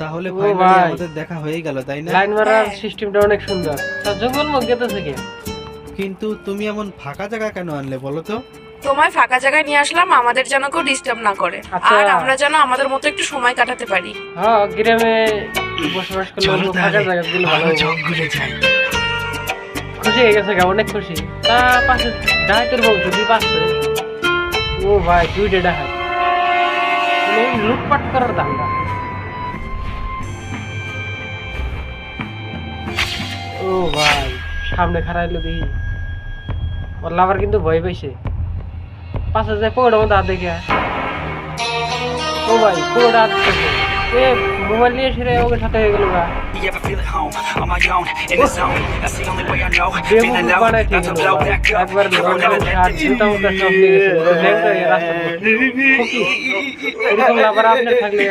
তাহলে ও ফাইনালি ভাই। আমাদের দেখা হয়ে গেল তাই না? লাইন মারার সিস্টেমটা অনেক সুন্দর। তা জঙ্গল মধ্যে গেতেছে কি? কিন্তু তুমি এমন ফাঁকা জায়গা কেন আনলে বলো তো? তোমায় ফাঁকা জায়গায় নিয়ে আসলাম আমাদের যেন কেউ ডিস্টার্ব না করে। আচ্ছা। আর আমরা যেন আমাদের মতো একটু সময় কাটাতে পারি। হ্যাঁ গ্রামে বসবাস করলে ফাঁকা জায়গাগুলো ভালো হব। খুশি হয়ে গেছে গা, অনেক খুশি। তা পাশে ডাহাতের বংশ দুই পাশে ও ভাই ডাহাত। মানে এই লুটপাট করার ধান্দা। ও ভাই সামনে খারাইলো দেখি ওর লাভার কিন্তু ভয় পাইছে পাশে যায় পকেটের মধ্যে হাত দেখে ও ভাই পকেটে হাত এ মোবাইল নিয়ে সেরে ওকে সাথে হয়ে গেল গা. একবার We're gonna let আর জুতা মুতা সব নিয়ে গেছে রাস্তা এরকম লাভার আপনি থাকলে